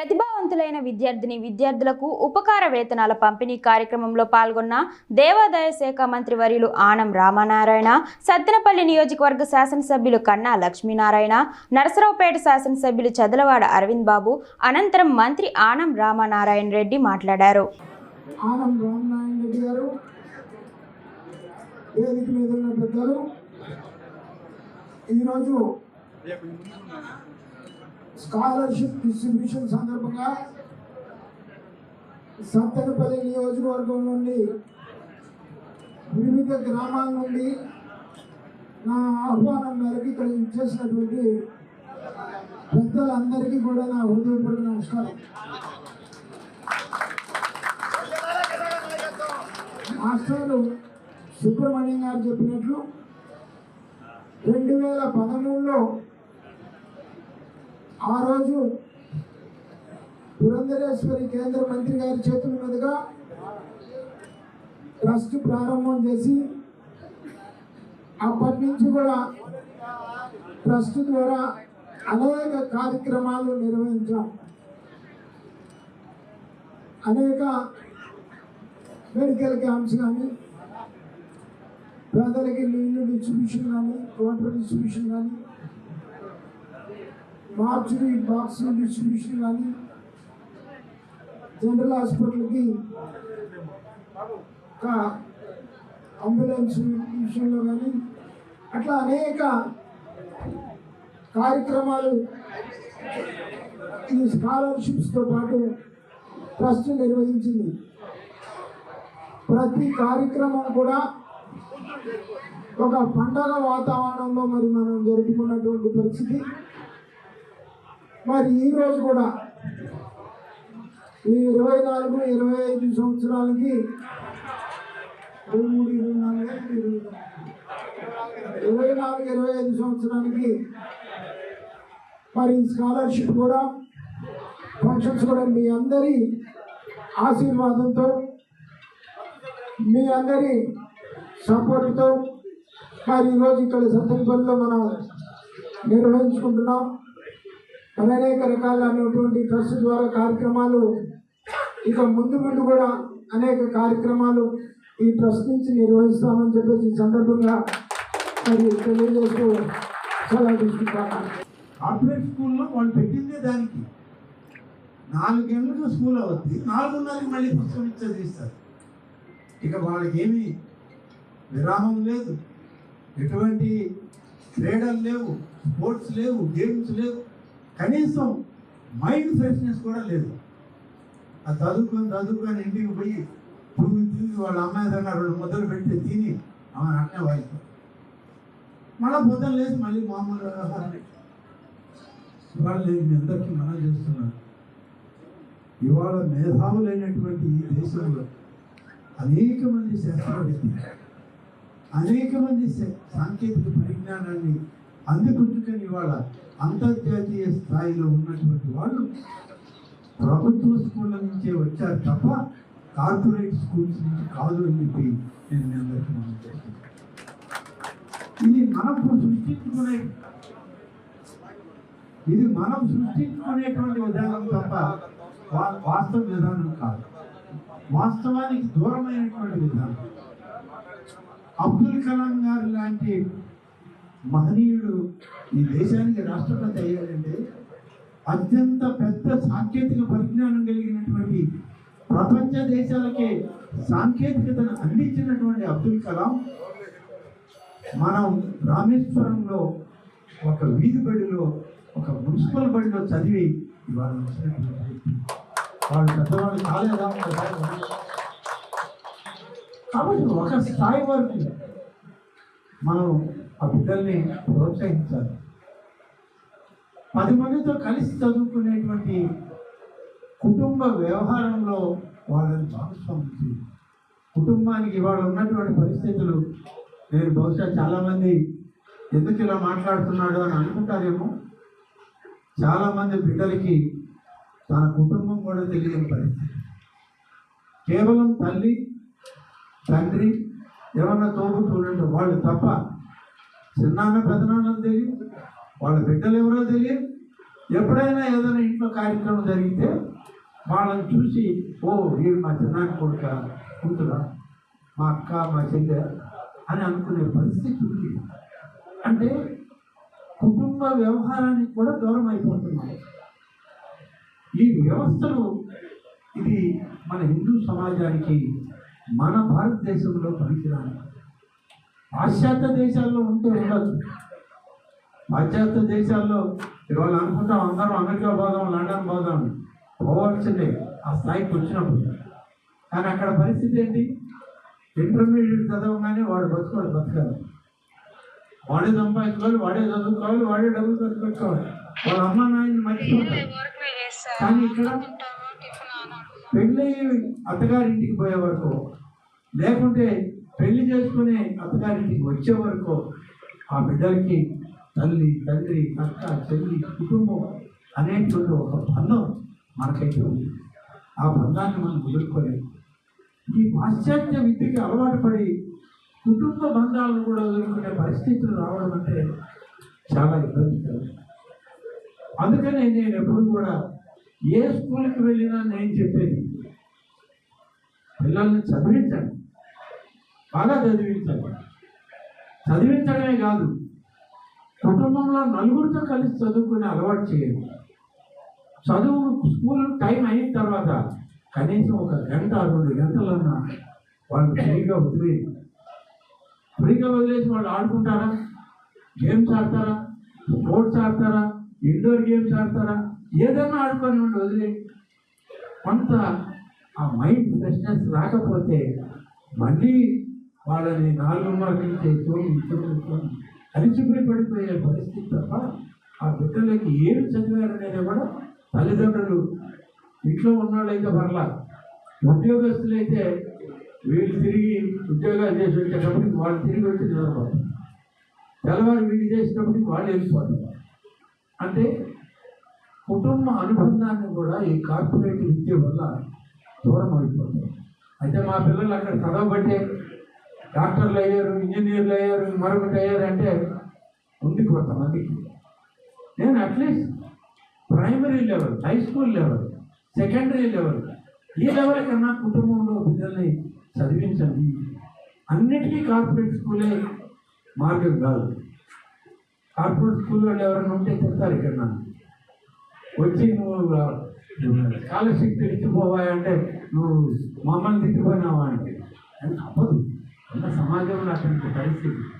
ప్రతిభావంతులైన విద్యార్థిని విద్యార్థులకు ఉపకార వేతనాల పంపిణీ కార్యక్రమంలో పాల్గొన్న దేవాదాయ శాఖ మంత్రి వర్యులు ఆనం రామనారాయణ సత్తెనపల్లి నియోజకవర్గ శాసనసభ్యులు కన్నా లక్ష్మీనారాయణ నరసరావుపేట శాసనసభ్యులు చదలవాడ అరవింద్ బాబు అనంతరం మంత్రి ఆనం రామనారాయణ రెడ్డి మాట్లాడారు. ఈరోజు స్కాలర్షిప్ డిస్ట్రిబ్యూషన్ సందర్భంగా సత్తెనపల్లి నియోజకవర్గం నుండి వివిధ గ్రామాల నుండి నా ఆహ్వానం మేరకు ఇక్కడ చేసినటువంటి పెద్దలందరికీ కూడా నా హృదయపూర్వక నమస్కారం. మాస్టర్లు సుబ్రహ్మణ్యం గారు చెప్పినట్లు రెండు వేల పదమూడులో ఆ రోజు పురంధరేశ్వరి కేంద్ర మంత్రి గారి చేతుల మీదుగా ట్రస్ట్ ప్రారంభం చేసి అప్పటి నుంచి కూడా ట్రస్ట్ ద్వారా అనేక కార్యక్రమాలు నిర్వహించాం. అనేక మెడికల్ క్యాంప్స్ కానీ పేదలకి నీళ్ళు డిస్ట్రిబ్యూషన్ కానీ వాటర్ డిస్ట్రిబ్యూషన్ కానీ మార్చురీ బాక్స్ డిస్ట్రిబ్యూషన్ కానీ జనరల్ హాస్పిటల్కి ఒక అంబులెన్స్ విషయంలో కానీ అట్లా అనేక కార్యక్రమాలు ఈ స్కాలర్షిప్స్తో పాటు ట్రస్ట్ నిర్వహించింది. ప్రతి కార్యక్రమం కూడా ఒక పండగ వాతావరణంలో మరి మనం జరుపుకున్నటువంటి పరిస్థితి. మరి ఈ రోజు కూడా ఈ ఇరవై నాలుగు ఇరవై ఐదు సంవత్సరాలకి ఇరవై మూడు ఇరవై నాలుగు ఇరవై నాలుగు ఇరవై ఐదు సంవత్సరానికి మరి స్కాలర్షిప్ కూడా ఫంక్షన్స్ కూడా మీ అందరి ఆశీర్వాదంతో మీ అందరి సపోర్ట్తో మరి ఈరోజు ఇక్కడ సందర్భంలో మనం నిర్వహించుకుంటున్నాం. అనేక రకాలైనటువంటి ట్రస్ట్ ద్వారా కార్యక్రమాలు ఇక ముందు ముందు కూడా అనేక కార్యక్రమాలు ఈ ట్రస్ట్ నుంచి నిర్వహిస్తామని చెప్పేసి ఈ సందర్భంగా మరి తెలియజేస్తూ సలహా తీసుకుంటాను. కార్పొరేట్ స్కూల్లో వాళ్ళు పెట్టిందే దానికి. నాలుగేళ్ళకి స్కూల్ అవుద్ది. నాలుగున్నరకి మళ్ళీ పుస్తకం ఇచ్చి చదివిస్తారు ఇక వాళ్ళకి ఏమీ విరామం లేదు. ఎటువంటి క్రీడలు లేవు. స్పోర్ట్స్ లేవు. గేమ్స్ లేవు. కనీసం మైండ్ ఫ్రెష్నెస్ కూడా లేదు. ఆ చదువుకొని చదువుకొని ఇంటికి పోయి తూగి తూగి వాళ్ళ అమ్మాయి దగ్గర రెండు ముద్దలు పెట్టి తిని ఆమె అట్నే వాయిస్తారు మళ్ళీ పొద్దున లేచి మళ్ళీ మామూలు వ్యవహారం ఇవాళ నేను మీ అందరికీ మనం చేస్తున్నాను ఇవాళ మేధావులైనటువంటి ఈ దేశంలో అనేక మంది శాస్త్రవేత్తలు అనేక మంది సాంకేతిక పరిజ్ఞానాన్ని అందుకుంటుకొని ఇవాళ అంతర్జాతీయ స్థాయిలో ఉన్నటువంటి వాళ్ళు ప్రభుత్వ స్కూళ్ళ నుంచే వచ్చారు తప్ప కార్పొరేట్ స్కూల్స్ నుంచి కాదు అని చెప్పి నేను మీ అందరికీ మనం చేస్తున్నాను ఇది మనం సృష్టించుకునే ఇది మనం సృష్టించుకునేటువంటి విధానం తప్ప వా- వాస్తవ విధానం కాదు. వాస్తవానికి దూరమైనటువంటి విధానం. అబ్దుల్ కలాం గారు లాంటి మహనీయుడు ఈ దేశానికి రాష్ట్రపతి అయ్యాడంటే అత్యంత పెద్ద సాంకేతిక పరిజ్ఞానం కలిగినటువంటి ప్రపంచ దేశాలకే సాంకేతికతను అందించినటువంటి అబ్దుల్ కలాం మనం రామేశ్వరంలో ఒక వీధి బడిలో ఒక మున్సిపల్ బడిలో చదివి ఇవాళ వచ్చినటువంటి వాళ్ళు పెద్దవాళ్ళు కాలేదా? కాబట్టి ఒక స్థాయి వరకు మనం ఆ బిడ్డల్ని ప్రోత్సహించాలి. పది మందితో కలిసి చదువుకునేటువంటి కుటుంబ వ్యవహారంలో వాళ్ళని భాగస్వామ్యం కుటుంబానికి ఇవాళ ఉన్నటువంటి పరిస్థితులు నేను బహుశా చాలామంది ఎందుకు ఇలా మాట్లాడుతున్నాడు అని అనుకుంటారేమో. చాలామంది బిడ్డలకి తన కుటుంబం కూడా తెలియని పరిస్థితి. కేవలం తల్లి తండ్రి ఏమన్నా తోబుట్టుకుంటే వాళ్ళు తప్ప చిన్నాన్న పెదనాన్న తెలియదు. వాళ్ళ బిడ్డలు ఎవరో తెలియదు. ఎప్పుడైనా ఏదైనా ఇంట్లో కార్యక్రమం జరిగితే వాళ్ళని చూసి ఓ వీడు మా చిన్నాన్న కొడుక కూతురా మా అక్క మా చెల్లె అని అనుకునే పరిస్థితి ఉంది. అంటే కుటుంబ వ్యవహారానికి కూడా దూరం అయిపోతున్నాయి ఈ వ్యవస్థలు ఇది మన హిందూ సమాజానికి మన భారతదేశంలో పనికిరాని పాశ్చాత్య దేశాల్లో ఉంటే ఉండదు పాశ్చాత్య దేశాల్లో ఇవాళ అనుకుంటాం అందరం అమెరికా పోదాం లండన్ పోదాం పోవాల్సిందే. ఆ స్థాయికి వచ్చినప్పుడు. కానీ అక్కడ పరిస్థితి ఏంటి? ఇంటర్మీడియట్ చదవగానే వాడు బతుకోవాలి బతకాలి వాడే సంపాదించుకోవాలి వాడే చదువుకోవాలి వాడే డబ్బులు ఖర్చు పెట్టుకోవాలి వాళ్ళ అమ్మ నాయన్ని మర్చిపోతారు. కానీ ఇక్కడ పెళ్ళి అత్తగారింటికి పోయే వరకు లేకుంటే పెళ్ళి చేసుకునే అత్తగారింటికి వచ్చే వరకు ఆ బిడ్డలకి తల్లి తండ్రి అక్క చెల్లి కుటుంబం అనేటువంటి ఒక బంధం మనకైతే ఉంది. ఆ బంధాన్ని మనం వదులుకోలేము. ఈ పాశ్చాత్య విద్యకి అలవాటు పడి కుటుంబ బంధాలను కూడా వదులుకునే పరిస్థితులు రావడం అంటే చాలా ఇబ్బందికరం. అందుకనే నేను ఎప్పుడు కూడా ఏ స్కూల్కి వెళ్ళినా నేను చెప్పేది పిల్లల్ని చదివించండి. బాగా చదివించండి చదివించడమే కాదు కుటుంబంలో నలుగురితో కలిసి చదువుకునే అలవాటు చేయండి. చదువు స్కూల్ టైం అయిన తర్వాత కనీసం ఒక గంట రెండు గంటలన్నా వాళ్ళు ఫ్రీగా వదిలే ఫ్రీగా వదిలేసి వాళ్ళు ఆడుకుంటారా? గేమ్స్ ఆడతారా? స్పోర్ట్స్ ఆడతారా? ఇండోర్ గేమ్స్ ఆడతారా? ఏదైనా ఆడుకొని ఉండి వదిలే కొంత ఆ మైండ్ ఫ్రెష్నెస్ రాకపోతే మళ్ళీ వాళ్ళని నాలుగు మార్కులు తోమి తోమి అలిసిపోయి పడిపోయే పరిస్థితి తప్ప ఆ బిడ్డలకి ఏమి చదివారనేది కూడా తల్లిదండ్రులు ఇంట్లో ఉన్నవాళ్ళైతే పర్లా ఉద్యోగస్తులైతే వీళ్ళు తిరిగి ఉద్యోగాలు చేసి వచ్చేటప్పటికి వాళ్ళు తిరిగి వచ్చి నిలబడతారు తెల్లవారు వీళ్ళు చేసేటప్పటికి వాళ్ళు వెళ్ళిపోతారు అంటే కుటుంబ అనుబంధాన్ని కూడా ఈ కార్పొరేట్ విద్య వల్ల దూరం అయిపోతుంది. అయితే మా పిల్లలు అక్కడ చదవబట్టే డాక్టర్లు అయ్యారు ఇంజనీర్లు అయ్యారు మరొకటి అయ్యారు అంటే ఉంది కొంతమంది. నేను at least primary level high school level secondary level ఈ లెవెల్ కన్నా కుటుంబంలో పిల్లల్ని చదివించండి. అన్నిటికీ కార్పొరేట్ స్కూలే మార్గం కాదు. కార్పొరేట్ స్కూల్ వాళ్ళు ఎవరైనా ఉంటే చెప్తారు ఇక్కడ నాకు వచ్చి నువ్వు స్కాలర్షిప్ తెచ్చిపోవాయంటే నువ్వు మమ్మల్ని తిట్టిపోయినావా అంటే అది అంత సమాజంలో అటువంటి పరిస్థితి.